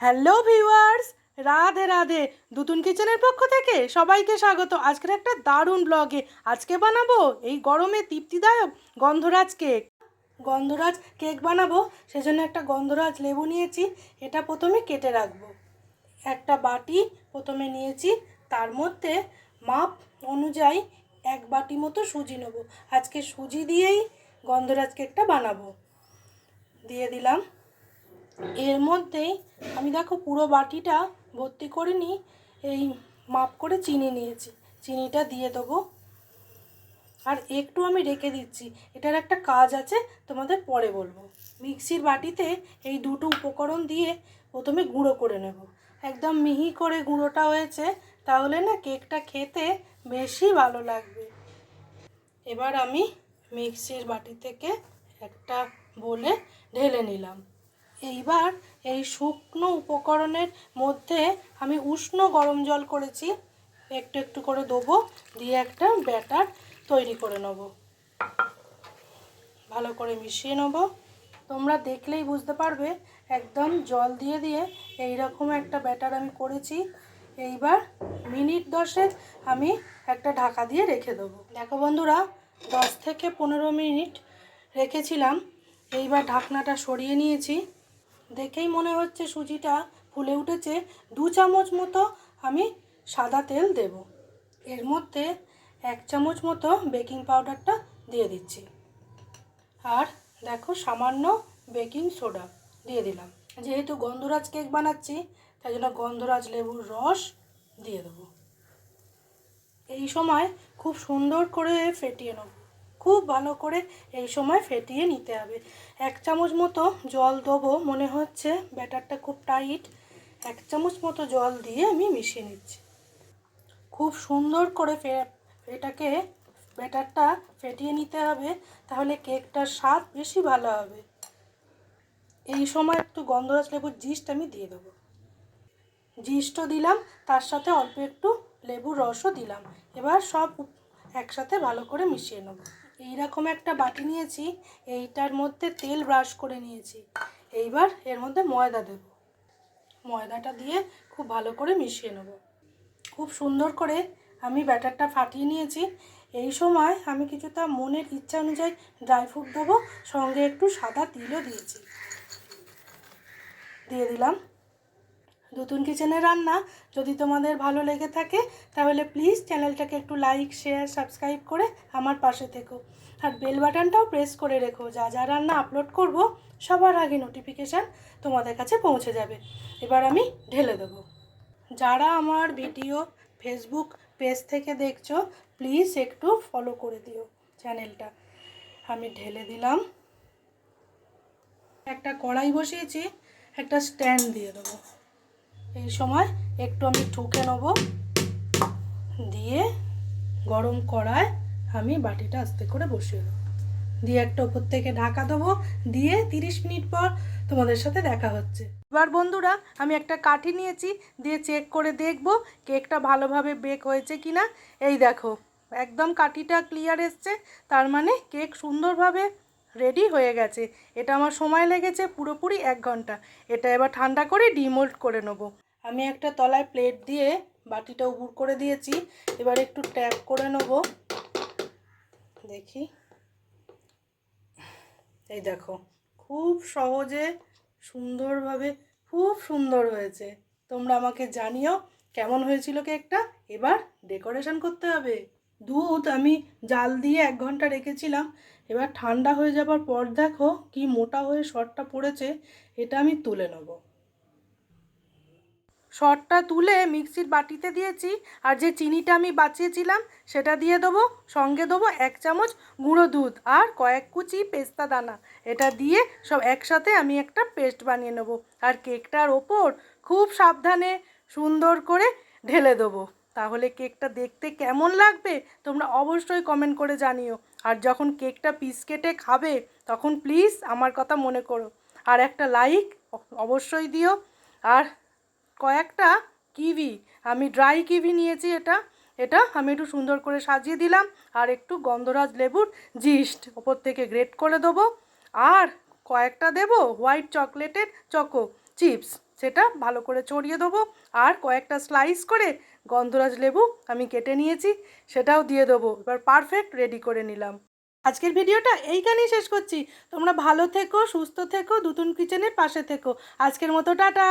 Hello viewers Radhe Radhe. দুতুন কিচেনের পক্ষ থেকে সবাইকে স্বাগত। আজকের একটা দারুণ ব্লগে আজকে বানাবো এই গরমে তৃপ্তিদায়ক গন্ধরাজ কেক। গন্ধরাজ কেক বানাবো, সেজন্য একটা গন্ধরাজ লেবু নিয়েছি, এটা প্রথমে কেটে রাখব। একটা বাটি প্রথমে নিয়েছি, তার মধ্যে মাপ অনুযায়ী এক বাটি মতো সুজি নেব। আজকে সুজি দিয়েই গন্ধরাজ কেকটা বানাবো। দিয়ে দিলাম এর মধ্যেই আমি দেখো পুরো বাটিটা ভর্তি করে নিই এই মাপ করে চিনি নিয়েছি। চিনিটা দিয়ে দেবো। আর একটু আমি রেখে দিচ্ছি। এটার একটা কাজ আছে, তোমাদের পরে বলব। মিক্সির বাটিতে এই দুটো উপকরণ দিয়ে প্রথমে গুঁড়ো করে নেব। একদম মিহি করে গুঁড়োটা হয়েছে, তাহলে না কেকটা খেতে বেশি ভালো লাগবে। এবার আমি মিক্সির বাটি থেকে একটা বলে ঢেলে নিলাম। এইবার এই শুকনো উপকরণের মধ্যে আমি উষ্ণ গরম জল করেছি। একটু একটু করে দেবো, দিয়ে একটা ব্যাটার তৈরি করে নেব। ভালো করে মিশিয়ে নেব। তোমরা দেখলেই বুঝতে পারবে, একদম জল দিয়ে দিয়ে এই রকম একটা ব্যাটার আমি করেছি। এইবার মিনিট দশেক আমি একটা ঢাকা দিয়ে রেখে দেবো। দেখো বন্ধুরা, দশ থেকে পনেরো মিনিট রেখেছিলাম। এইবার ঢাকনাটা সরিয়ে নিয়েছি। দেখেই মনে হচ্ছে সুজিটা ফুলে উঠেছে। দু চামচ মতো আমি সাদা তেল দেব। এর মধ্যে এক চামচ মতো বেকিং পাউডারটা দিয়ে দিচ্ছি। আর দেখো, সামান্য বেকিং সোডা দিয়ে দিলাম। যেহেতু গন্ধরাজ কেক বানাচ্ছি, তাই জন্য গন্ধরাজ লেবুর রস দিয়ে দেবো। এই সময় খুব সুন্দর করে ফেটিয়ে নেব। খুব ভালো করে এই সময় ফেটিয়ে নিতে হবে। এক চামচ মতো জল দেবো, মনে হচ্ছে ব্যাটারটা খুব টাইট। এক চামচ মতো জল দিয়ে আমি মিশিয়ে নিচ্ছি। খুব সুন্দর করে এটাকে ব্যাটারটা ফেটিয়ে নিতে হবে, তাহলে কেকটার স্বাদ বেশি ভালো হবে। এই সময় একটু গন্ধরাজ লেবুর জিস্ট আমি দিয়ে দেবো। জিস্টও দিলাম, তার সাথে অল্প একটু লেবুর রসও দিলাম। এবার সব একসাথে ভালো করে মিশিয়ে নেব। এইরকম একটা বাটি নিয়েছি, এইটার মধ্যে তেল ব্রাশ করে নিয়েছি। এইবার এর মধ্যে ময়দা দেব। ময়দাটা দিয়ে খুব ভালো করে মিশিয়ে নেব। খুব সুন্দর করে আমি ব্যাটারটা ফাটিয়ে নিয়েছি। এই সময় আমি কিছুটা মনের ইচ্ছা অনুযায়ী ড্রাই ফ্রুট দেবো, সঙ্গে একটু সাদা তিলও দিয়েছি। দিয়ে দিলাম। নতুন কিচেনের রান্না। যদি তোমাদের ভালো লেগে থাকে, তাহলে প্লিজ চ্যানেলটাকে একটু লাইক শেয়ার সাবস্ক্রাইব করে আমার পাশে থেকো। আর বেল বাটনটাও প্রেস করে রেখো। যা যা রান্না আপলোড করব, সবার আগে নোটিফিকেশান তোমাদের কাছে পৌঁছে যাবে। এবার আমি ঢেলে দেবো। যারা আমার ভিডিও ফেসবুক পেজ থেকে দেখছ প্লিজ একটু ফলো করে দিও চ্যানেলটা। আমি ঢেলে দিলাম। একটা কড়াই বসিয়েছি, একটা স্ট্যান্ড দিয়ে দেবো। এই সময় একটু আমি ঠুকে নেব। দিয়ে গরম কড়ায় আমি বাটিটা আস্তে করে বসিয়ে দেবো। দিয়ে একটা ওপর থেকে ঢাকা দেবো। দিয়ে তিরিশ মিনিট পর তোমাদের সাথে দেখা হচ্ছে। এবার বন্ধুরা, আমি একটা কাঠি নিয়েছি। দিয়ে চেক করে দেখব কেকটা ভালোভাবে বেক হয়েছে কি না এই দেখো, একদম কাঠিটা ক্লিয়ার এসছে। তার মানে কেক সুন্দরভাবে রেডি হয়ে গেছে। এটা আমার সময় লেগেছে পুরোপুরি এক ঘণ্টা। এটা এবার ঠান্ডা করে ডিমোল্ড করে নেব। আমি একটা তলায় প্লেট দিয়ে বাটিটা উপুর করে দিয়েছি। এবার একটু ট্যাপ করে নেব। দেখি। এই দেখো, খুব সহজে, সুন্দরভাবে, খুব সুন্দর হয়েছে। তোমরা আমাকে জানিও কেমন হয়েছিল কেকটা? এবার ডেকোরেশন করতে হবে। দুধ আমি জাল দিয়ে এক ঘণ্টা রেখেছিলাম। এবার ঠান্ডা হয়ে যাবার পর দেখো কি মোটা হয়ে শর্টটা পড়েছে, এটা আমি তুলে নেব। শর্টটা তুলে মিক্সির বাটিতে দিয়েছি, আর যে চিনিটা আমি বাঁচিয়েছিলাম, সেটা দিয়ে দেবো। সঙ্গে দেবো এক চামচ গুঁড়ো দুধ আর কয়েক কুচি পেস্তা দানা। এটা দিয়ে সব একসাথে আমি একটা পেস্ট বানিয়ে নেব। আর কেকটার ওপর খুব সাবধানে সুন্দর করে ঢেলে দেবো। তাহলে কেকটা দেখতে কেমন লাগবে? তোমরা অবশ্যই কমেন্ট করে জানিও। আর যখন কেকটা পিস কেটে খাবে, তখন প্লিজ আমার কথা মনে করো। আর একটা লাইক অবশ্যই দিও। আর কয়েকটা কিভি আমি ড্রাই কিভি নিয়েছি এটা। এটা আমি একটু সুন্দর করে সাজিয়ে দিলাম। আর একটু গন্ধরাজ লেবুর জিস্ট ওপর থেকে গ্রেট করে দেবো। আর কয়েকটা দেবো হোয়াইট চকলেটের চকো চিপস সেটা ভালো করে চড়িয়ে দেবো। আর কয়েকটা স্লাইস করে গন্ধরাজ লেবু আমি কেটে নিয়েছি, সেটাও দিয়ে দেবো। এবার পারফেক্ট রেডি করে নিলাম। আজকের ভিডিওটা এইখানেই শেষ করছি। তোমরা ভালো থেকো, সুস্থ থেকো, দুতুন কিচেনের পাশে থেকো। আজকের মতো টাটা!